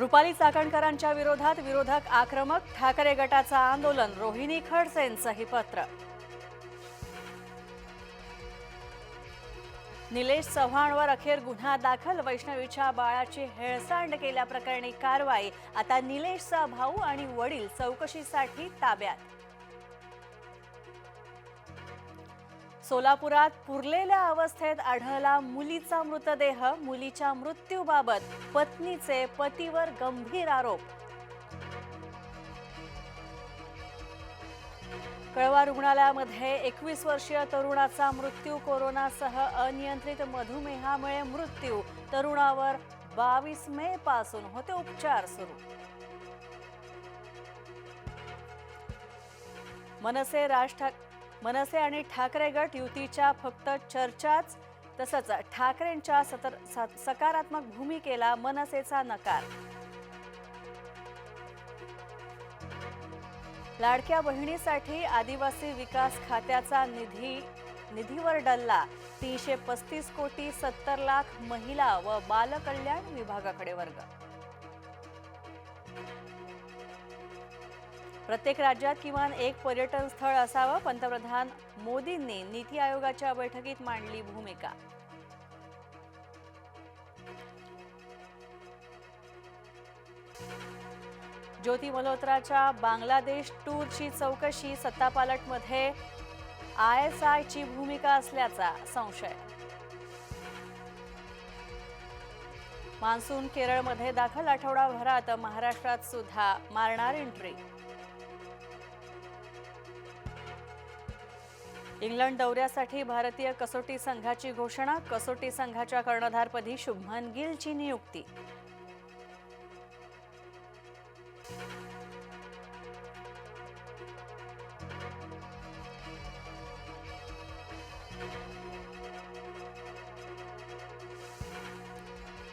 रुपाली चाकणकरांच्या विरोधात विरोधक आक्रमक ठाकरे गटाचं आंदोलन रोहिणी खडसेंचंही पत्र. निलेश चव्हाणवर अखेर गुन्हा दाखल वैष्णवीच्या बाळाची हेळसांड केल्याप्रकरणी कारवाई. आता निलेशचा भाऊ आणि वडील चौकशीसाठी ताब्यात. सोलापुरात पुरलेल्या अवस्थेत आढळला मुलीचा मृतदेह मुलीच्या मृत्यूबाबत पत्नीचे पतीवर गंभीर आरोप. कळवा रुग्णालयामध्ये एकवीस वर्षीय तरुणाचा मृत्यू कोरोनासह अनियंत्रित मधुमेहामुळे मृत्यू. तरुणावर बावीस मे पासून होते उपचार सुरू. मनसे राज ठाक मनसे आणि ठाकरे गट युतीच्या फक्त चर्चाच तसंच ठाकरेंच्या सतर स- सकारात्मक भूमिकेला मनसेचा नकार. लाडक्या बहिणीसाठी आदिवासी विकास खात्याचा निधी निधीवर डल्ला. तीनशे पस्तीस कोटी सत्तर लाख महिला व बालकल्याण विभागाकडे वर्ग. प्रत्येक राज्यात किमान एक पर्यटन स्थळ असावं पंतप्रधान मोदींनी नीती आयोगाच्या बैठकीत मांडली भूमिका. ज्योती मल्होत्राच्या बांगलादेश टूरची चौकशी सत्तापालटमध्ये आय एस आयची भूमिका असल्याचा संशय. मान्सून केरळमध्ये दाखल आठवडाभरात महाराष्ट्रात सुद्धा मारणार एंट्री इंग्लंड दौऱ्यासाठी भारतीय कसोटी संघाची घोषणा कसोटी संघाच्या कर्णधारपदी शुभमन गिलची नियुक्ती.